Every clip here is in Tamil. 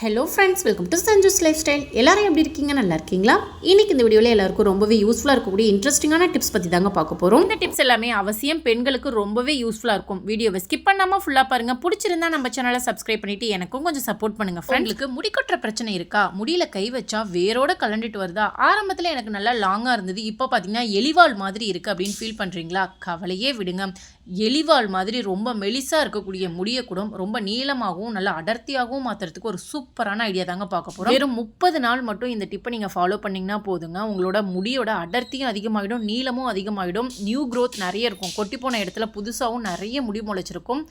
Hello friends welcome to Sanju's lifestyle எல்லாரும் எப்படி இருக்கீங்க? நல்லா இருக்கீங்களா? இன்னைக்கு இந்த வீடியோவில் எல்லாருக்கும் ரொம்பவே யூஸ்ஃபுல்லாக இருக்கக்கூடிய இன்ட்ரெஸ்டிங்கான டிப்ஸ் பற்றி தாங்க பார்க்க போகிறோம் இந்த டிப்ஸ் எல்லாமே அவசியம் பெண்களுக்கு ரொம்பவே யூஸ்ஃபுல்லாக இருக்கும். வீடியோவை ஸ்கிப் பண்ணாமல் ஃபுல்லாக பாருங்கள் பிடிச்சிருந்தா நம்ம சேனலை சப்ஸ்கிரைப் பண்ணிட்டு எனக்கும் கொஞ்சம் சப்போர்ட் பண்ணுங்கள் ஃப்ரெண்ட்ஸுக்கு முடி கொட்டுற பிரச்சனை இருக்கா? முடியல கை வச்சா வேரோட கலண்டுட்டு வருதா? ஆரம்பத்தில் எனக்கு நல்லா லாங்காக இருந்தது. இப்போ பார்த்தீங்கன்னா எலிவால் மாதிரி இருக்குது அப்படின்னு ஃபீல் பண்ணுறீங்களா கவலையே விடுங்க. எலிவால் மாதிரி ரொம்ப மெலிசாக இருக்கக்கூடிய முடிய கூட ரொம்ப நீளமாகவும் நல்லா அடர்த்தியாகவும் மாற்றுறதுக்கு ஒரு சூப்பரான ஐடியா தாங்க பார்க்க போகிறோம் வெறும் முப்பது நாள் மட்டும் இந்த டிப்பை நீங்கள் ஃபாலோ பண்ணிங்கன்னா போதுங்க. உங்களோட முடியோட அடர்த்தியும் அதிகமாகிடும் நீளமும் அதிகமாகிடும் நியூ க்ரோத் நிறைய இருக்கும். கொட்டி போன இடத்துல புதுசாகவும் நிறைய முடி முளைச்சிருக்கும்.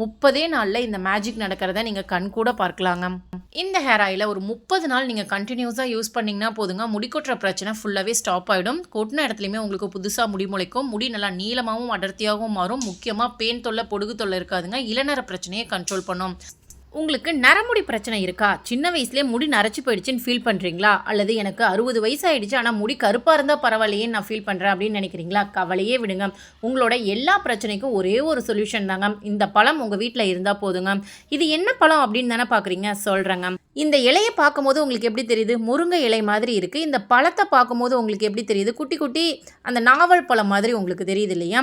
முப்பதே நாளில் இந்த மேஜிக் நடக்கிறத நீங்கள் கண் கூட பார்க்கலாங்க இந்த ஹேர் ஆயிலை ஒரு முப்பது நாள் நீங்கள் கண்டினியூஸாக யூஸ் பண்ணிங்கன்னா போதுங்க. முடி கொட்டுற பிரச்சனை ஃபுல்லாகவே ஸ்டாப் ஆகிடும் கொட்டின இடத்துலையுமே உங்களுக்கு புதுசாக முடி முளைக்கும். முடி நல்லா நீளமாகவும் அடர்த்தியாகவும் மாறும். முக்கியமாக பெயின் தொல்லை பொடுகு தொல்லை இருக்காதுங்க. இளநர பிரச்சனையை கண்ட்ரோல் பண்ணும். உங்களுக்கு நரமுடி பிரச்சனை இருக்கா? சின்ன வயசுலேயே முடி நரைச்சி போயிடுச்சுன்னு ஃபீல் பண்ணுறீங்களா அல்லது எனக்கு அறுபது வயசு ஆயிடுச்சு ஆனால் முடி கருப்பாக இருந்தால் பரவாயில்லையே நான் ஃபீல் பண்ணுறேன் அப்படின்னு நினைக்கிறீங்களா? கவலையே விடுங்க. உங்களோட எல்லா பிரச்சனைக்கும் ஒரே ஒரு சொல்யூஷன் தாங்க. இந்த பழம் உங்கள் வீட்டில் இருந்தால் போதுங்க. இது என்ன பழம் அப்படின்னு தானே பார்க்குறீங்க சொல்கிறேங்க இந்த இலையை பார்க்கும்போது உங்களுக்கு எப்படி தெரியுது? முருங்கை இலை மாதிரி இருக்குது இந்த பழத்தை பார்க்கும்போது உங்களுக்கு எப்படி தெரியுது? குட்டி குட்டி அந்த நாவல் பழம் மாதிரி உங்களுக்கு தெரியுது இல்லையா?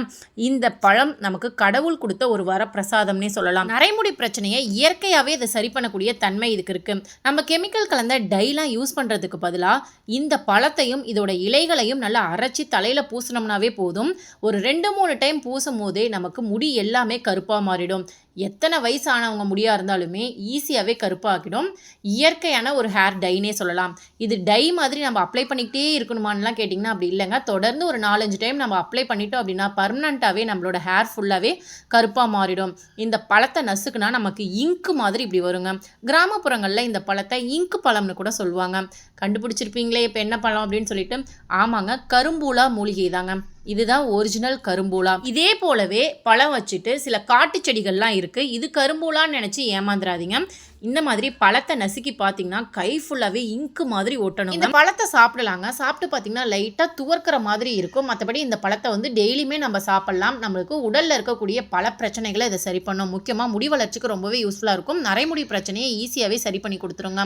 இந்த பழம் நமக்கு கடவுள் கொடுத்த ஒரு வரப்பிரசாதம்னே சொல்லலாம். நரைமுடி பிரச்சனையை இயற்கையாகவே இதை சரி பண்ணக்கூடிய தன்மை இதுக்கு இருக்குது நம்ம கெமிக்கல் கலந்த டைலாம் யூஸ் பண்ணுறதுக்கு பதிலாக இந்த பழத்தையும் இதோட இலைகளையும் நல்லா அரைச்சி தலையில் பூசினோம்னாவே போதும். ஒரு ரெண்டு மூணு டைம் பூசும் போதே நமக்கு முடி எல்லாமே கருப்பாக மாறிடும். எத்தனை வயசானவங்க முடியாக இருந்தாலுமே ஈஸியாகவே கருப்பாக்கிடும் இயற்கையான ஒரு ஹேர் டைனே சொல்லலாம். இது டை மாதிரி நம்ம அப்ளை பண்ணிக்கிட்டே இருக்கணுமான்லாம் கேட்டிங்கன்னா அப்படி இல்லைங்க. தொடர்ந்து ஒரு நாலஞ்சு டைம் நம்ம அப்ளை பண்ணிட்டோம் அப்படின்னா பர்மனண்ட்டாகவே நம்மளோட ஹேர் ஃபுல்லாகவே கருப்பாக மாறிடும். இந்த பழத்தை நசுக்குனா நமக்கு இங்கு மாதிரி இப்படி வருங்க. கிராமப்புறங்களில் இந்த பழத்தை இங்கு பழம்னு கூட சொல்லுவாங்க. கண்டுபிடிச்சிருப்பீங்களே இப்போ என்ன பழம் அப்படின்னு சொல்லிட்டு? ஆமாங்க கரும்பூலா மூலிகை தாங்க. இதுதான் ஒரிஜினல் கரும்பூலா இதே போலவே பழம் வச்சுட்டு சில காட்டு செடிகள்லாம் இருக்கு. இது கரும்பூலான்னு நினைச்சு ஏமாந்துடாதீங்க இந்த மாதிரி பழத்தை நசுக்கி பார்த்தீங்கன்னா கை ஃபுல்லாகவே இங்கு மாதிரி ஒட்டணும். இந்த பழத்தை சாப்பிடலாங்க. சாப்பிட்டு பார்த்தீங்கன்னா லைட்டாக துவர்க்கிற மாதிரி இருக்கும். மற்றபடி இந்த பழத்தை வந்து டெய்லியுமே நம்ம சாப்பிடலாம். நம்மளுக்கு உடலில் இருக்கக்கூடிய பல பிரச்சனைகளை இதை சரி பண்ணும் முக்கியமாக முடி வளர்ச்சிக்கு ரொம்பவே யூஸ்ஃபுல்லாக இருக்கும். நரைமுடி பிரச்சனையை ஈஸியாகவே சரி பண்ணி கொடுத்துருங்க.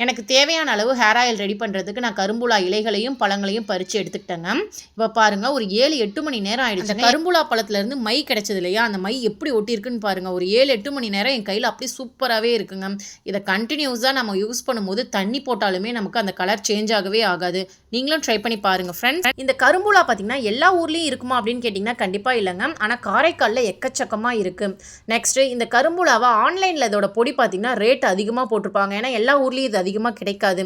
எனக்கு தேவையான அளவு ஹேர் ஆயில் ரெடி பண்ணுறதுக்கு நான் கரும்புலா இலைகளையும் பழங்களையும் பறித்து எடுத்துக்கிட்டேங்க இப்போ பாருங்கள் ஒரு ஏழு எட்டு மணி நேரம் ஆயிடுச்சு கரும்புலா பழத்துலேருந்து மை கிடைச்சது இல்லையா? அந்த மை எப்படி ஒட்டியிருக்குன்னு பாருங்கள் ஒரு ஏழு எட்டு மணி நேரம் என் கையில் அப்படியே சூப்பராகவே இருக்குங்க இதை கண்டினியூஸாக நம்ம யூஸ் பண்ணும்போது தண்ணி போட்டாலுமே நமக்கு அந்த கலர் சேஞ்ச் ஆகவே ஆகாது. நீங்களும் ட்ரை பண்ணி பாருங்கள் ஃப்ரெண்ட்ஸ் இந்த கரும்புலா பார்த்தீங்கன்னா எல்லா ஊர்லேயும் இருக்குமா அப்படின்னு கேட்டிங்கன்னா கண்டிப்பாக இல்லைங்க ஆனால் காரைக்காலில் எக்கச்சக்கமாக இருக்குது நெக்ஸ்ட்டு இந்த கரும்புலாவை ஆன்லைனில் இதோட பொடி பார்த்தீங்கன்னா ரேட் அதிகமாக போட்டிருப்பாங்க. ஏன்னா எல்லா ஊர்லேயும் இது அதிகமாக கிடைக்காது.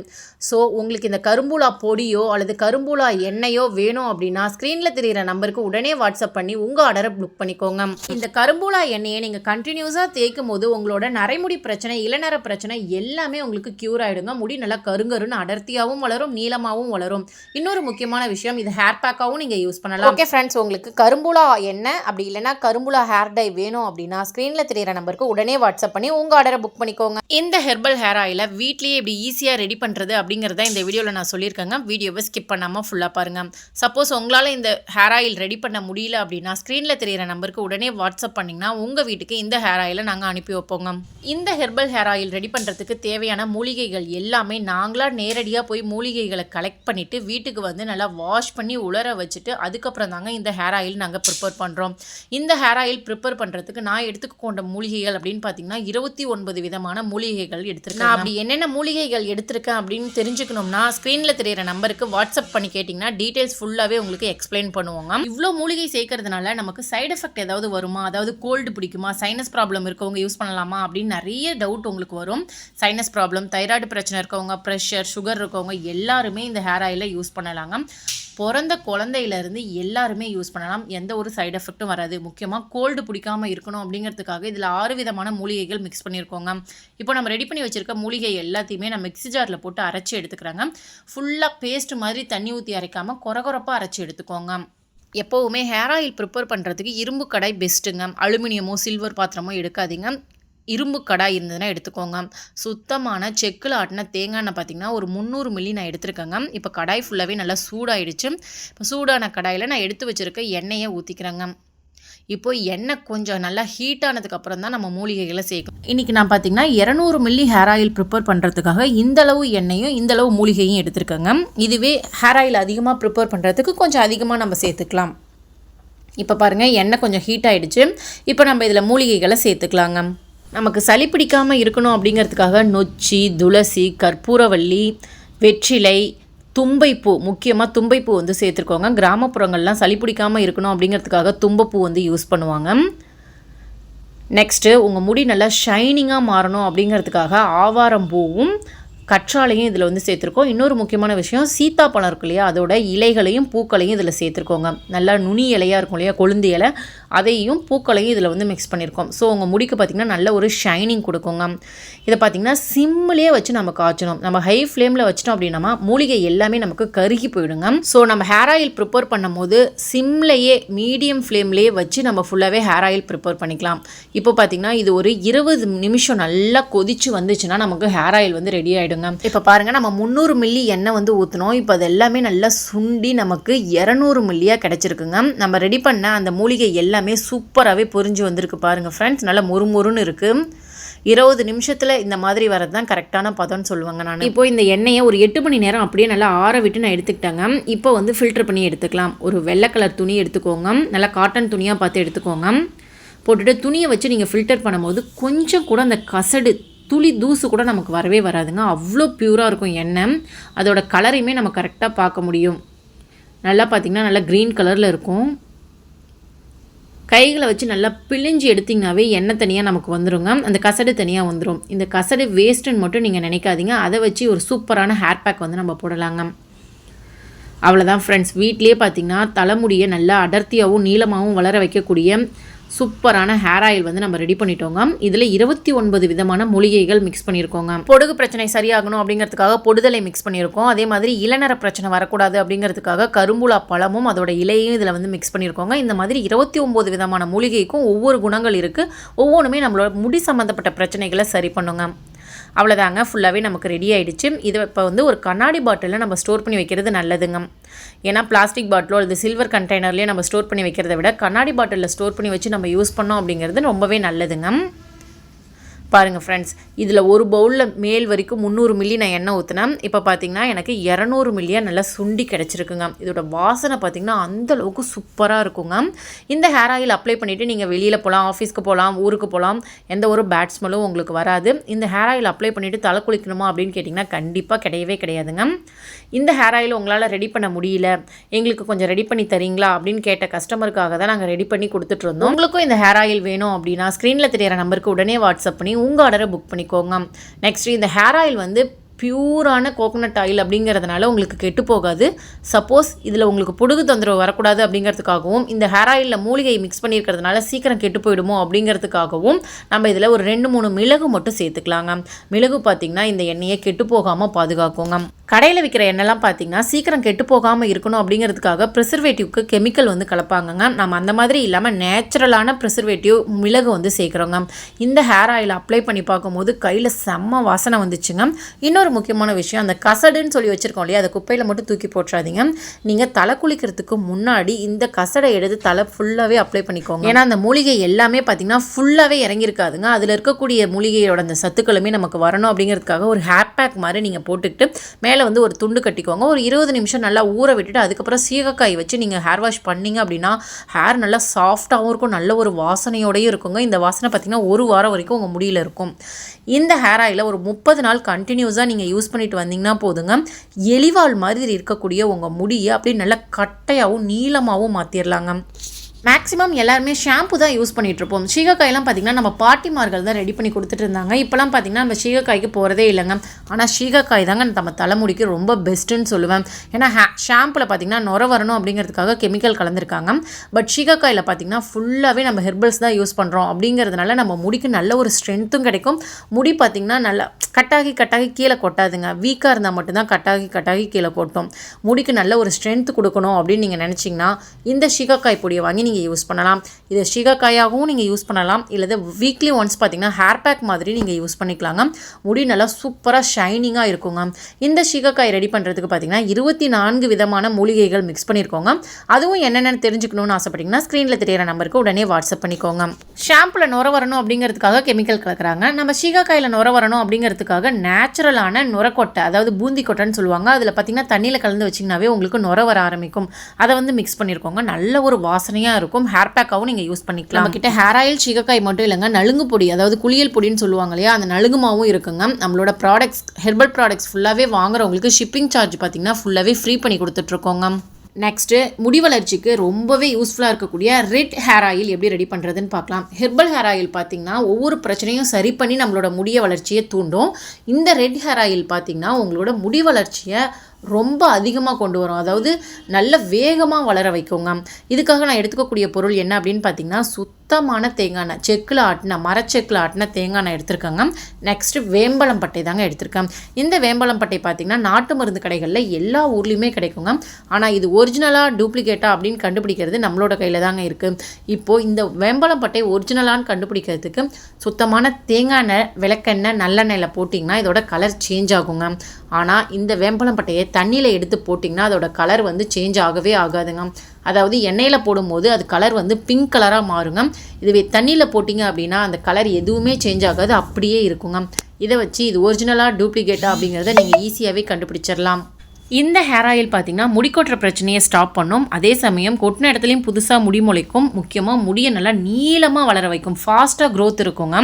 ஸோ உங்களுக்கு இந்த கரும்புலா பொடியோ அல்லது கரும்புலா எண்ணெயோ வேணும் அப்படின்னா ஸ்க்ரீனில் தெரிகிற நம்பருக்கு உடனே வாட்ஸ்அப் பண்ணி உங்கள் ஆர்டரை புக் பண்ணிக்கோங்க. இந்த கரும்புலா எண்ணெயை நீங்கள் கண்டினியூஸாக தேய்க்கும் போது உங்களோட நரைமுடி பிரச்சனை இளநர பிரச்சனை எல்லாமே உங்களுக்கு க்யூர் ஆகிடுங்க முடி நல்லா கருங்கருன்னு அடர்த்தியாகவும் வளரும் நீளமாகவும் வளரும். இன்னொரு முக்கியமான விஷயம் இது ஹேர் பேக்காகவும் நீங்கள் யூஸ் பண்ணலாம். ஓகே ஃப்ரெண்ட்ஸ் உங்களுக்கு கரும்புலா எண்ணெய் அப்படி இல்லைன்னா கரும்புலா ஹேர் டை வேணும் அப்படின்னா ஸ்க்ரீனில் தெரியிற நம்பருக்கு உடனே வாட்ஸ்அப் பண்ணி உங்கள் ஆர்டரை புக் பண்ணிக்கோங்க. இந்த ஹெர்பல் ஹேர் ஆயிலை வீட்லேயே இப்படி ஈஸியாக ரெடி பண்ணுறது அப்படிங்கிறத இந்த வீடியோவில் நான் சொல்லியிருக்கேங்க. வீடியோவை ஸ்கிப் பண்ணாமல் ஃபுல்லாக பாருங்கள் சப்போஸ் உங்களால் இந்த ஹேர் ஆயில் ரெடி பண்ண முடியல அப்படின்னா ஸ்க்ரீனில் தெரியிற நம்பருக்கு உடனே வாட்ஸ்அப் பண்ணிங்கன்னா உங்கள் வீட்டுக்கு இந்த ஹேர் ஆயிலை நாங்கள் அனுப்பி வைப்போங்க. இந்த ஹெர்பல் ஹேர் ஆயில் ரெடி பண்ணுறதுக்கு தேவையான மூலிகைகள் எல்லாமே நாங்களாக நேரடியாக போய் மூலிகைகளை கலெக்ட் பண்ணிவிட்டு வீட்டுக்கு வந்து நல்லா வாஷ் பண்ணி உலர வச்சுட்டு அதுக்கப்புறம் தாங்க இந்த ஹேர் ஆயில் நாங்கள் ப்ரிப்பேர் பண்ணுறோம் இந்த ஹேர் ஆயில் ப்ரிப்பேர் பண்ணுறதுக்கு நான் எடுத்துக்க கொண்ட மூலிகைகள் அப்படின்னு பார்த்தீங்கன்னா இருபத்தி ஒன்பது விதமான மூலிகைகள் எடுத்துருக்கேன் அப்படி என்னென்ன மூலிகை மூலிகைகள் எடுத்திருக்கேன் அப்படின்னு தெரிஞ்சுக்கணும்னா ஸ்க்ரீனில் தெரியிற நம்பருக்கு வாட்ஸ்அப் பண்ணி கேட்டிங்கன்னா டீட்டெயில்ஸ் ஃபுல்லாகவே உங்களுக்கு எக்ஸ்பிளைன் பண்ணுவாங்க இவ்வளோ மூலிகை சேர்க்கறதுனால நமக்கு சைடு எஃபெக்ட் ஏதாவது வருமா? அதாவது கோல்டு பிடிக்குமா? சைனஸ் ப்ராப்ளம் இருக்கவங்க யூஸ் பண்ணலாமா? அப்படின்னு நிறைய டவுட் உங்களுக்கு வரும். சைனஸ் ப்ராப்ளம் தைராய்டு பிரச்சனை இருக்கவங்க ப்ரெஷர் சுகர் இருக்கவங்க எல்லாருமே இந்த ஹேர் ஆயிலை யூஸ் பண்ணலாங்க பிறந்த குழந்தையிலேருந்து எல்லாருமே யூஸ் பண்ணலாம். எந்த ஒரு சைடு எஃபெக்ட்டும் வராது. முக்கியமாக கோல்டு பிடிக்காம இருக்கணும் அப்படிங்கிறதுக்காக இதில் ஆறு விதமான மூலிகைகள் மிக்ஸ் பண்ணியிருக்கோங்க. இப்போ நம்ம ரெடி பண்ணி வச்சுருக்க மூலிகை எல்லாத்தையுமே நான் மிக்ஸி ஜாரில் போட்டு அரைச்சி எடுத்துக்கிறாங்க. ஃபுல்லாக பேஸ்ட் மாதிரி தண்ணி ஊற்றி அரைக்காமல் குறகுறப்பாக அரைச்சி எடுத்துக்கோங்க. எப்போவுமே ஹேர் ஆயில் ப்ரிப்பேர் பண்ணுறதுக்கு இரும்பு கடாய் பெஸ்ட்டுங்க அலுமினியமோ சில்வர் பாத்திரமோ எடுக்காதீங்க. இரும்பு கடாய் இருந்ததுன்னா எடுத்துக்கோங்க. சுத்தமான செக்கில் ஆட்டின தேங்காய் எண்ணெய் பார்த்தீங்கன்னா ஒரு முந்நூறு மில்லி நான் எடுத்திருக்கேங்க. இப்போ கடாய் ஃபுல்லாகவே நல்லா சூடாயிடுச்சு. இப்போ சூடான கடாயில் நான் எடுத்து வச்சுருக்க எண்ணெயை ஊற்றிக்கிறேங்க இப்போ எண்ணெய் கொஞ்சம் நல்லா ஹீட் ஆனதுக்கப்புறம் தான் நம்ம மூலிகைகளை சேர்க்கணும். இன்றைக்கி நான் பார்த்தீங்கன்னா இரநூறு மில்லி ஹேர் ஆயில் ப்ரிப்பேர் பண்ணுறதுக்காக இந்தளவு எண்ணெயும் இந்தளவு மூலிகையும் எடுத்துருக்கேங்க. இதுவே ஹேர் ஆயில் அதிகமாக ப்ரிப்பேர் பண்ணுறதுக்கு கொஞ்சம் அதிகமாக நம்ம சேர்த்துக்கலாம். இப்போ பாருங்கள் எண்ணெய் கொஞ்சம் ஹீட் ஆகிடுச்சு இப்போ நம்ம இதில் மூலிகைகளை சேர்த்துக்கலாங்க. நமக்கு சளி பிடிக்காமல் இருக்கணும் அப்படிங்கிறதுக்காக நொச்சி துளசி கற்பூரவள்ளி வெற்றிலை தும்பைப்பூ முக்கியமாக தும்பைப்பூ வந்து சேர்த்துருக்கோங்க. கிராமப்புறங்கள்லாம் சளி பிடிக்காமல் இருக்கணும் அப்படிங்கிறதுக்காக தும்பைப்பூ வந்து யூஸ் பண்ணுவாங்க. நெக்ஸ்ட்டு உங்கள் முடி நல்லா ஷைனிங்காக மாறணும் அப்படிங்கிறதுக்காக ஆவாரம் பூவும் கற்றாலையும் இதில் வந்து சேர்த்துருக்கோம். இன்னொரு முக்கியமான விஷயம் சீத்தாப்பழம் இருக்கு இல்லையா? அதோட இலைகளையும் பூக்களையும் இதில் சேர்த்துருக்கோங்க. நல்லா நுனி இலையாக இருக்கும் இல்லையா? கொழுந்து இலை. அதையும் பூக்களையும் இதில் வந்து மிக்ஸ் பண்ணியிருக்கோம் ஸோ உங்கள் முடிக்கு பார்த்திங்கன்னா நல்ல ஒரு ஷைனிங் கொடுக்குங்க. இதை பார்த்திங்கன்னா சிம்லேயே வச்சு நம்ம காய்ச்சணும். நம்ம ஹை ஃப்ளேமில் வச்சிட்டோம் அப்படின்னா மூலிகை எல்லாமே நமக்கு கருகி போயிடுங்க. ஸோ நம்ம ஹேர் ஆயில் ப்ரிப்பேர் பண்ணும்போது சிம்லேயே மீடியம் ஃப்ளேம்லேயே வச்சு நம்ம ஃபுல்லாகவே ஹேர் ஆயில் ப்ரிப்பேர் பண்ணிக்கலாம். இப்போ பார்த்திங்கன்னா இது ஒரு இருபது நிமிஷம் நல்லா கொதிச்சு வந்துச்சுன்னா நமக்கு ஹேர் ஆயில் வந்து ரெடி ஆகிடுங்க இப்போ பாருங்கள் நம்ம முந்நூறு மில்லி எண்ணெய் வந்து ஊற்றினோம் இப்போ அது எல்லாமே நல்லா சுண்டி நமக்கு இரநூறு மில்லியாக கிடச்சிருக்குங்க. நம்ம ரெடி பண்ண அந்த மூலிகை எல்லாமே சூப்பராகவே பொறிஞ்சு வந்திருக்கு பாருங்கள் ஃப்ரெண்ட்ஸ் நல்லா முறுமுறுன்னு இருக்குது இருபது நிமிஷத்தில் இந்த மாதிரி வரது தான் கரெக்டான பதம்னு சொல்லுவாங்க நான். இப்போ இந்த எண்ணெயை ஒரு எட்டு மணி நேரம் அப்படியே நல்லா ஆற விட்டு நான் எடுத்துக்கிட்டேங்க. இப்போ வந்து ஃபில்டர் பண்ணி எடுத்துக்கலாம். ஒரு வெள்ளை கலர் துணி எடுத்துக்கோங்க. நல்லா காட்டன் துணியாக பார்த்து எடுத்துக்கோங்க. போட்டுட்டு துணியை வச்சு நீங்கள் ஃபில்டர் பண்ணும்போது கொஞ்சம் கூட அந்த கசடு துளி தூசு கூட நமக்கு வரவே வராதுங்க. அவ்வளோ ப்யூராக இருக்கும் எண்ணெய். அதோட கலரையுமே நம்ம கரெக்டாக பார்க்க முடியும். நல்லா பார்த்திங்கன்னா நல்லா க்ரீன் கலரில் இருக்கும். கைகளை வச்சு நல்லா பிழிஞ்சு எடுத்திங்கனாவே எண்ணெய் தனியாக நமக்கு வந்துடுங்க அந்த கசடு தனியாக வந்துடும் இந்த கசடு வேஸ்ட்டுன்னு மட்டும் நீங்கள் நினைக்காதீங்க. அதை வச்சு ஒரு சூப்பரான ஹேர் பேக் வந்து நம்ம போடலாங்க. அவ்வளோதான் ஃப்ரெண்ட்ஸ் வீட்லேயே பார்த்திங்கன்னா தலைமுடியை நல்லா அடர்த்தியாகவும் நீளமாகவும் வளர வைக்கக்கூடிய சூப்பரான ஹேர் ஆயில் வந்து நம்ம ரெடி பண்ணிட்டோங்க. இதில் இருபத்தி ஒன்பது விதமான மூலிகைகள் மிக்ஸ் பண்ணியிருக்கோங்க பொடுகு பிரச்சனை சரியாகணும் அப்படிங்கிறதுக்காக பொடுதலை மிக்ஸ் பண்ணியிருக்கோம் அதே மாதிரி இளநர பிரச்சனை வரக்கூடாது அப்படிங்கிறதுக்காக கரும்புலா பழமும் அதோட இலையும் இதில் வந்து மிக்ஸ் பண்ணியிருக்கோங்க இந்த மாதிரி இருபத்தி ஒம்பது விதமான மூலிகைக்கும் ஒவ்வொரு குணங்கள் இருக்குது ஒவ்வொன்றுமே நம்மளோட முடி சம்மந்தப்பட்ட பிரச்சனைகளை சரி பண்ணுங்க. அவ்வளோதாங்க ஃபுல்லாகவே நமக்கு ரெடி ஆகிடுச்சு இது இப்போ வந்து ஒரு கண்ணாடி பாட்டிலில் நம்ம ஸ்டோர் பண்ணி வைக்கிறது நல்லதுங்க. ஏன்னா பிளாஸ்டிக் பாட்டிலோ அல்லது சில்வர் கண்டெய்னர்லேயே நம்ம ஸ்டோர் பண்ணி வைக்கிறத விட கண்ணாடி பாட்டிலில் ஸ்டோர் பண்ணி வச்சு நம்ம யூஸ் பண்ணோம் அப்படிங்கிறது ரொம்பவே நல்லதுங்க. பாருங்கள் ஃப்ரெண்ட்ஸ் இதில் ஒரு பவுலில் மேல் வரைக்கும் முந்நூறு மில்லி நான் எண்ணெய் ஊற்றினேன் இப்போ பார்த்தீங்கன்னா எனக்கு இரநூறு மில்லியாக நல்லா சுண்டி கிடச்சிருக்குங்க. இதோட வாசனை பார்த்திங்கன்னா அந்தளவுக்கு சூப்பராக இருக்குங்க. இந்த ஹேர் ஆயில் அப்ளை பண்ணிவிட்டு நீங்கள் வெளியில் போகலாம் ஆஃபீஸ்க்கு போகலாம் ஊருக்கு போகலாம் எந்த ஒரு பேட் ஸ்மெல்லும் உங்களுக்கு வராது. இந்த ஹேர் ஆயில் அப்ளை பண்ணிவிட்டு தலை குளிக்கணுமா அப்படின்னு கேட்டிங்கன்னா கண்டிப்பாக கிடையவே கிடையாதுங்க. இந்த ஹேர் ஆயில் உங்களால் ரெடி பண்ண முடியல எங்களுக்கு கொஞ்சம் ரெடி பண்ணி தரீங்களா அப்படின்னு கேட்ட கஸ்டமருக்காக தான் நாங்கள் ரெடி பண்ணி கொடுத்துட்ருந்தோம் உங்களுக்கும் இந்த ஹேர் ஆயில் வேணும் அப்படின்னா ஸ்க்ரீனில் தெரியிற நம்பருக்கு உடனே வாட்ஸ்அப் பண்ணி உங்கள் ஆர்டரை புக் பண்ணிக்கோங்க. நெக்ஸ்ட் இந்த ஹேர் ஆயில் வந்து பியூரான கோகோனட் ஆயில் அப்படிங்கிறதுனால உங்களுக்கு கெட்டு போகாது. சப்போஸ் இதில் உங்களுக்கு பொடுகு தொந்தரவு வரக்கூடாது அப்படிங்கிறதுக்காகவும் இந்த ஹேர் ஆயிலில் மூலிகை மிக்ஸ் பண்ணியிருக்கிறதுனால சீக்கிரம் கெட்டு போயிடுமோ அப்படிங்கிறதுக்காகவும் நம்ம இதில் ஒரு ரெண்டு மூணு மிளகு மட்டும் சேர்த்துக்கலாங்க. மிளகு பார்த்திங்கன்னா இந்த எண்ணெயை கெட்டு போகாமல் பாதுகாக்குங்க. கடையில் விற்கிற எண்ணெய்லாம் பார்த்திங்கன்னா சீக்கிரம் கெட்டு போகாமல் இருக்கணும் அப்படிங்கிறதுக்காக ப்ரிசர்வேட்டிவ்க்கு கெமிக்கல் வந்து கலப்பாங்கங்க. நம்ம அந்த மாதிரி இல்லாமல் நேச்சுரலான ப்ரிசர்வேட்டிவ் மிளகு வந்து சேர்க்குறோங்க. இந்த ஹேர் ஆயில் அப்ளை பண்ணி பார்க்கும்போது கையில் செம்ம வாசனை வந்துச்சுங்க. இன்னொரு இன்னொரு முக்கியமான விஷயம். அந்த கசடுன்னு சொல்லி வச்சுருக்கோம் இல்லையா? அதை குப்பையில் மட்டும் தூக்கி போட்டுறாதீங்க. நீங்கள் தலை குளிக்கிறதுக்கு முன்னாடி இந்த கசடை எடுத்து தலை ஃபுல்லாகவே அப்ளை பண்ணிக்கோங்க. ஏன்னா அந்த மூலிகை எல்லாமே பார்த்திங்கன்னா ஃபுல்லாகவே இறங்கியிருக்காதுங்க. அதில் இருக்கக்கூடிய மூலிகையோட அந்த சத்துக்களுமே நமக்கு வரணும் அப்படிங்கிறதுக்காக ஒரு ஹேர் பேக் மாதிரி நீங்கள் போட்டுக்கிட்டு மேலே வந்து ஒரு துண்டு கட்டிக்கோங்க. ஒரு இருபது நிமிஷம் நல்லா ஊற விட்டுட்டு அதுக்கப்புறம் சீகக்காய் வச்சு நீங்கள் ஹேர் வாஷ் பண்ணிங்க அப்படின்னா ஹேர் நல்லா சாஃப்டாகவும் இருக்கும். நல்ல ஒரு வாசனையோடையும் இருக்குங்க. இந்த வாசனை பார்த்திங்கன்னா ஒரு வாரம் வரைக்கும் உங்கள் முடியில் இருக்கும். இந்த ஹேர் ஆயிலை ஒரு முப்பது நாள் கண்டினியூஸாக நீங்கள் நீங்கள் யூஸ் பண்ணிட்டு வந்தீங்கன்னா போதுங்க. எலிவால் மாதிரி இருக்கக்கூடிய உங்கள் முடியை அப்படியே நல்லா கட்டையாகவும் நீளமாகவும் மாற்றிடலாங்க மேக்ஸிமம் எல்லாருமே ஷாம்பு தான் யூஸ் பண்ணிகிட்ருப்போம் சீகக்காயெல்லாம் பார்த்திங்கன்னா நம்ம பாட்டிமார்கள் தான் ரெடி பண்ணி கொடுத்துட்டு இருந்தாங்க. இப்போலாம் பார்த்திங்கன்னா நம்ம சீகக்காய்க்கு போகிறதே இல்லைங்க. ஆனால் சீகக்காய் தாங்க நம்ம தலைமுடிக்கு ரொம்ப பெஸ்ட்டுன்னு சொல்லுவேன். ஏன்னா ஹே ஷாம்பில் பார்த்திங்கன்னா நுர வரணும் அப்படிங்கிறதுக்காக கெமிக்கல் கலந்துருக்காங்க. பட் சீகக்காயில் பார்த்திங்கன்னா ஃபுல்லாகவே நம்ம ஹெர்பல்ஸ் தான் யூஸ் பண்ணுறோம் அப்படிங்கிறதுனால நம்ம முடிக்கு நல்ல ஒரு ஸ்ட்ரென்த்தும் கிடைக்கும். முடி பார்த்திங்கன்னா நல்லா கட்டாகி கட்டாகி கீழே கொட்டாதுங்க. வீக்காக இருந்தால் மட்டும்தான் கட்டாகி கட்டாகி கீழே கொட்டும். முடிக்கு நல்ல ஒரு ஸ்ட்ரென்த் கொடுக்கணும் அப்படின்னு நீங்கள் நினச்சிங்கன்னா இந்த சீகக்காய் பொடியை வாங்கி நீங்கள் யூஸ் பண்ணலாம். இதை ஷிகக்காயாகவும் நீங்கள் யூஸ் பண்ணலாம். இல்லை வீக்லி ஒன்ஸ் பார்த்தீங்கன்னா ஹேர் பேக் மாதிரி நீங்கள் யூஸ் பண்ணிக்கலாங்க. முடி நல்லா சூப்பராக ஷைனிங்காக இருக்குங்க. இந்த ஷிகக்காய் ரெடி பண்ணுறதுக்கு பார்த்தீங்கன்னா இருபத்தி நான்கு விதமான மூலிகைகள் மிக்ஸ் பண்ணியிருக்கோங்க அதுவும் என்னென்னு தெரிஞ்சுக்கணும்னு ஆசைப்பட்டீங்கன்னா ஸ்க்ரீனில் தெரியிற நம்பருக்கு உடனே வாட்ஸ்அப் பண்ணிக்கோங்க. ஷாம்பில் நுர வரணும் அப்படிங்கிறதுக்காக கெமிக்கல் கலக்குறாங்க. நம்ம சீகக்காயில் நுர வரணும் அப்படிங்கிறதுக்காக நேச்சுரலான நுரக்கொட்டை அதாவது பூந்தி கொட்டைன்னு சொல்லுவாங்க. அதில் பார்த்தீங்கன்னா தண்ணியில் கலந்து வச்சிங்கனாவே உங்களுக்கு நுர வர ஆரம்பிக்கும். அதை வந்து மிக்ஸ் பண்ணியிருக்கோங்க நல்ல ஒரு வாசனையாக இருக்கும். ஹேர் பேக்காகவும் நீங்கள் யூஸ் பண்ணிக்கலாம். நம்மக்கிட்ட ஹேர் ஆயில் சீகக்காய் மட்டும் இல்லைங்க நலுங்கு பொடி அதாவது குளியல் பொடின்னு சொல்லுவாங்க இல்லையா அந்த நலுங்குமாவும் இருக்குங்க. நம்மளோட ப்ராடக்ட்ஸ் ஹெர்பல் ப்ராடக்ட்ஸ் ஃபுல்லாகவே வாங்குறவங்களுக்கு ஷிப்பிங் சார்ஜ் பார்த்தீங்கன்னா ஃபுல்லாகவே ஃப்ரீ பண்ணி கொடுத்துட்ருக்கோங்க. நெக்ஸ்ட்டு முடி வளர்ச்சிக்கு ரொம்பவே யூஸ்ஃபுல்லாக இருக்கக்கூடிய ரெட் ஹேர் ஆயில் எப்படி ரெடி பண்ணுறதுன்னு பார்க்கலாம். ஹெர்பல் ஹேர் ஆயில் பார்த்திங்கன்னா ஒவ்வொரு பிரச்சனையும் சரி பண்ணி நம்மளோட முடிய வளர்ச்சியை தூண்டும். இந்த ரெட் ஹேர் ஆயில் பார்த்திங்கன்னா உங்களோட முடி வளர்ச்சியை ரொம்ப அதிகமாக கொண்டு வரும். அதாவது நல்ல வேகமாக வளர வைக்குங்க. இதுக்காக நான் எடுத்துக்கக்கூடிய பொருள் என்ன அப்படின்னு பார்த்தீங்கன்னா சுத்தமான தேங்காய் எண்ணெய். செக்கில் ஆட்டின மரச்செக்கில் ஆட்டின தேங்காய் எண்ணெய் எடுத்திருக்கேங்க. நெக்ஸ்ட்டு வேம்பலம் பட்டை தாங்க எடுத்திருக்கேன். இந்த வேம்பலம் பட்டை பார்த்திங்கன்னா நாட்டு மருந்து கடைகளில் எல்லா ஊர்லேயுமே கிடைக்குங்க. ஆனால் இது ஒரிஜினலாக டூப்ளிகேட்டா அப்படின்னு கண்டுபிடிக்கிறது நம்மளோட கையில் தாங்க இருக்குது இப்போது இந்த வேம்பலம் பட்டை ஒரிஜினலான்னு கண்டுபிடிக்கிறதுக்கு சுத்தமான தேங்காய் எண்ணெய் விளக்கெண்ணெய் நல்லெண்ணெயில் போட்டிங்கன்னா இதோட கலர் சேஞ்ச் ஆகுங்க. ஆனால் இந்த வேம்பலம் பட்டையை தண்ணியில் எடுத்து போட்டிங்கன்னா அதோட கலர் வந்து சேஞ்ச் ஆகவே ஆகாதுங்க. அதாவது எண்ணெயில் போடும்போது அது கலர் வந்து பிங்க் கலராக மாறுங்க. இதுவே தண்ணியில் போட்டிங்க அப்படின்னா அந்த கலர் எதுவுமே சேஞ்ச் ஆகாது அப்படியே இருக்குங்க. இதை வச்சு இது ஒரிஜினலாக டூப்ளிகேட்டா அப்படிங்கிறத நீங்கள் ஈஸியாகவே கண்டுபிடிச்சிடலாம். இந்த ஹேர் ஆயில் பார்த்தீங்கன்னா முடி கொட்டுற பிரச்சனையை ஸ்டாப் பண்ணும். அதே சமயம் கொட்டின இடத்துலையும் புதுசாக முடி முளைக்கும். முக்கியமாக முடியை நல்லா நீளமாக வளர வைக்கும். ஃபாஸ்ட்டாக க்ரோத் இருக்குங்க.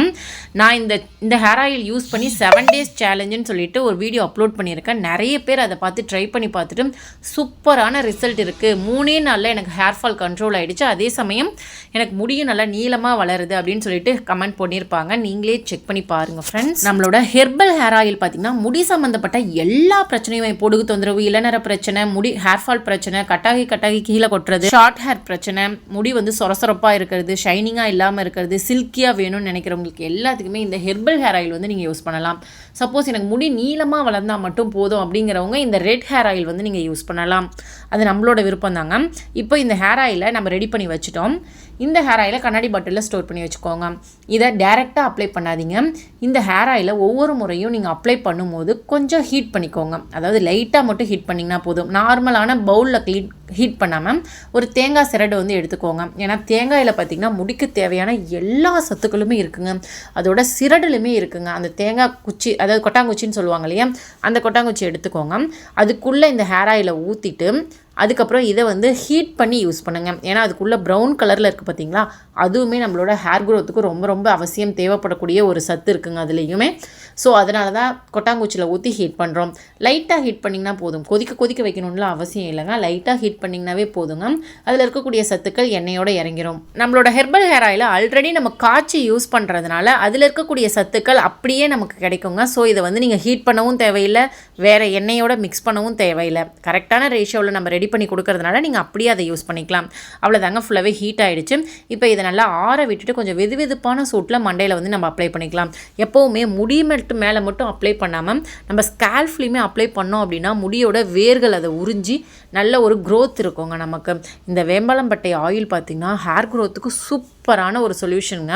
நான் இந்த இந்த ஹேர் ஆயில் யூஸ் பண்ணி செவன் டேஸ் சேலஞ்சுன்னு சொல்லிட்டு ஒரு வீடியோ அப்லோட் பண்ணியிருக்கேன். நிறைய பேர் அதை பார்த்து ட்ரை பண்ணி பார்த்துட்டு சூப்பரான ரிசல்ட் இருக்குது மூணே நாளில் எனக்கு ஹேர் ஃபால் கண்ட்ரோல் ஆகிடுச்சு அதே சமயம் எனக்கு முடியும் நல்லா நீளமாக வளருது அப்படின்னு சொல்லிட்டு கமெண்ட் பண்ணியிருப்பாங்க. நீங்களே செக் பண்ணி பாருங்கள் ஃப்ரெண்ட்ஸ் நம்மளோட ஹெர்பல் ஹேர் ஆயில் பார்த்தீங்கன்னா முடி சம்மந்தப்பட்ட எல்லா பிரச்சனையும் பொடுகு தொந்தரவு தொந்தரவு இளநர பிரச்சனை முடி ஹேர் ஃபால் பிரச்சனை கட்டாகி கட்டாகி கீழே கொட்டுறது ஷார்ட் ஹேர் பிரச்சனை முடி வந்து சொரசொரப்பாக இருக்கிறது ஷைனிங்காக இல்லாமல் இருக்கிறது சில்கியாக வேணும்னு நினைக்கிறவங்களுக்கு எல்லாத்துக்குமே இந்த ஹெர்பல் ஹேர் ஆயில் வந்து நீங்கள் யூஸ் பண்ணலாம். சப்போஸ் எனக்கு முடி நீளமாக வளர்ந்தால் மட்டும் போதும் அப்படிங்கிறவங்க இந்த ரெட் ஹேர் ஆயில் வந்து நீங்கள் யூஸ் பண்ணலாம். அது நம்மளோட விருப்பம் தாங்க. இப்போ இந்த ஹேர் ஆயிலை நம்ம ரெடி பண்ணி வச்சுட்டோம். இந்த ஹேர் ஆயிலை கண்ணாடி பாட்டிலில் ஸ்டோர் பண்ணி வச்சுக்கோங்க. இதை டேரெக்டாக அப்ளை பண்ணாதீங்க. இந்த ஹேர் ஆயிலை ஒவ்வொரு முறையும் நீங்கள் அப்ளை பண்ணும்போது கொஞ்சம் ஹீட் பண்ணிக்கோங்க. அதாவது லைட்டாக மட்டும் ஹீட் பண்ணிங்கன்னா போதும். நார்மலான பவுலில் க்ளீன் ஹீட் பண்ணாமல் ஒரு தேங்காய் சிரடு வந்து எடுத்துக்கோங்க. ஏன்னா தேங்காயில் பார்த்திங்கன்னா முடிக்கு தேவையான எல்லா சத்துக்களுமே இருக்குங்க. அதோட சிரடுலுமே இருக்குங்க. அந்த தேங்காய் குச்சி அதாவது கொட்டாங்குச்சின்னு சொல்லுவாங்க இல்லையா? அந்த கொட்டாங்குச்சி எடுத்துக்கோங்க. அதுக்குள்ளே இந்த ஹேர் ஆயிலை ஊற்றிட்டு அதுக்கப்புறம் இதை வந்து ஹீட் பண்ணி யூஸ் பண்ணுங்கள் ஏன்னா அதுக்குள்ளே ப்ரௌன் கலரில் இருக்குது பார்த்தீங்களா அதுவுமே நம்மளோட ஹேர் க்ரோத்துக்கு ரொம்ப ரொம்ப அவசியம். தேவைப்படக்கூடிய ஒரு சத்து இருக்குங்க அதுலேயுமே. ஸோ அதனால தான் கொட்டாங்குச்சியில் ஊற்றி ஹீட் பண்ணுறோம் லைட்டாக ஹீட் பண்ணிங்கன்னா போதும். கொதிக்க கொதிக்க வைக்கணும்ல அவசியம் இல்லைங்க. லைட்டாக ஹீட் பண்ணிங்கனாவே போதுங்க. அதில் இருக்கக்கூடிய சத்துக்கள் எண்ணெயோடு இறங்கிடும் நம்மளோட ஹெர்பல் ஹேர் ஆயில் ஆல்ரெடி நம்ம காய்ச்சி யூஸ் பண்ணுறதுனால அதில் இருக்கக்கூடிய சத்துக்கள் அப்படியே நமக்கு கிடைக்குங்க. ஸோ இதை வந்து நீங்கள் ஹீட் பண்ணவும் தேவையில்லை. வேறு எண்ணெயோட மிக்ஸ் பண்ணவும் தேவையில்லை. கரெக்டான ரேஷியோவில் நம்ம ரெடி பண்ணி கொடுக்கறதுனால நீங்கள் அப்படியே அதை யூஸ் பண்ணிக்கலாம். அவ்வளோதாங்க ஃபுல்லாகவே ஹீட் ஆகிடுச்சு இப்போ இதை நல்லா ஆற விட்டுட்டு கொஞ்சம் வெது வெதுப்பான சூட்டில் மண்டையில் வந்து நம்ம அப்ளை பண்ணிக்கலாம். எப்போவுமே முடி மட்டும் மேலே மட்டும் அப்ளை பண்ணாமல் நம்ம ஸ்கேல்ஃப்லையுமே அப்ளை பண்ணோம் அப்படின்னா முடியோட வேர்கள் அதை உறிஞ்சி நல்ல ஒரு க்ரோத் இருக்குங்க நமக்கு. இந்த வேம்பலம்பட்டை ஆயில் பார்த்திங்கன்னா ஹேர் க்ரோத்துக்கு சூப்பரான ஒரு சொல்யூஷனுங்க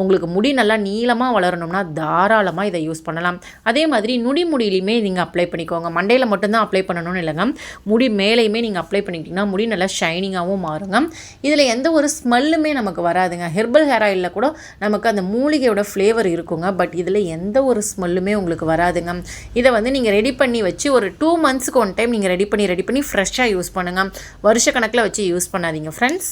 உங்களுக்கு முடி நல்லா நீளமாக வளரணும்னா தாராளமாக இதை யூஸ் பண்ணலாம். அதே மாதிரி நுடி முடியிலையுமே நீங்கள் அப்ளை பண்ணிக்கோங்க. மண்டையில் மட்டும்தான் அப்ளை பண்ணணும்னு இல்லைங்க முடி மேலேயுமே நீங்கள் அப்ளை பண்ணிக்கிட்டிங்கன்னா முடி நல்லா ஷைனிங்காகவும் மாறுங்க இதில் எந்த ஒரு ஸ்மெல்லுமே நமக்கு வராதுங்க. ஹெர்பல் ஹேர் ஆயிலில் கூட நமக்கு அந்த மூலிகையோட ஃப்ளேவர் இருக்குங்க. பட் இதில் எந்த ஒரு ஸ்மெல்லுமே உங்களுக்கு வராதுங்க இதை வந்து நீங்கள் ரெடி பண்ணி வச்சு ஒரு டூ மந்த்ஸ்க்கு ஒன் டைம் நீங்கள் ரெடி பண்ணி ரெடி பண்ணி ஃப்ரெஷ்ஷாக யூஸ் பண்ணுங்கள் வருஷ கணக்கில் வச்சு யூஸ் பண்ணாதீங்க ஃப்ரெண்ட்ஸ்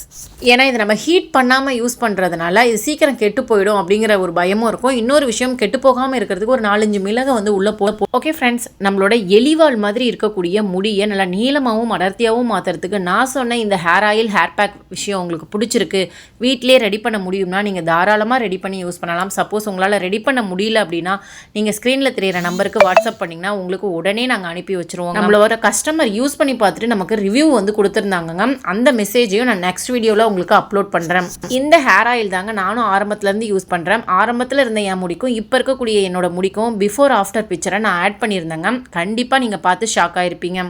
ஏன்னா இதை நம்ம ஹீட் பண்ணாமல் யூஸ் யூஸ் பண்ணுறதுனால இது சீக்கிரம் கெட்டு போயிடும் அப்படிங்கிற ஒரு பயமும் இருக்கும். இன்னொரு விஷயம் கெட்டு போகாமல் இருக்கிறதுக்கு ஒரு நாலஞ்சு மிளகை வந்து உள்ளே போ ஓகே ஃப்ரெண்ட்ஸ் நம்மளோட எலிவால் மாதிரி இருக்கக்கூடிய முடியை நல்லா நீளமாகவும் அடர்த்தியாகவும் மாற்றுறதுக்கு நான் சொன்ன இந்த ஹேர் ஆயில் ஹேர் பேக் விஷயம் உங்களுக்கு பிடிச்சிருக்கு. வீட்டிலே ரெடி பண்ண முடியும்னா நீங்கள் தாராளமாக ரெடி பண்ணி யூஸ் பண்ணலாம். சப்போஸ் உங்களால் ரெடி பண்ண முடியல அப்படின்னா நீங்கள் ஸ்க்ரீனில் தெரியிற நம்பருக்கு வாட்ஸ்அப் பண்ணிங்கன்னா உங்களுக்கு உடனே நாங்கள் அனுப்பி வச்சுருவோம் நம்மளோட கஸ்டமர் யூஸ் பண்ணி பார்த்துட்டு நமக்கு ரிவ்யூ வந்து கொடுத்துருந்தாங்க அந்த மெசேஜையும் நான் நெக்ஸ்ட் வீடியோவில் உங்களுக்கு அப்லோட் பண்ணுறேன் இந்த ஹேர் ஆயில் தாங்க நானும் ஆரம்பத்துலேருந்து யூஸ் பண்ணுறேன் ஆரம்பத்தில் இருந்த என் முடிக்கும் இப்போ இருக்கக்கூடிய என்னோட முடிக்கும் பிஃபோர் ஆஃப்டர் பிக்சரை நான் ஆட் பண்ணியிருந்தேங்க. கண்டிப்பாக நீங்கள் பார்த்து ஷாக் ஆகிருப்பீங்க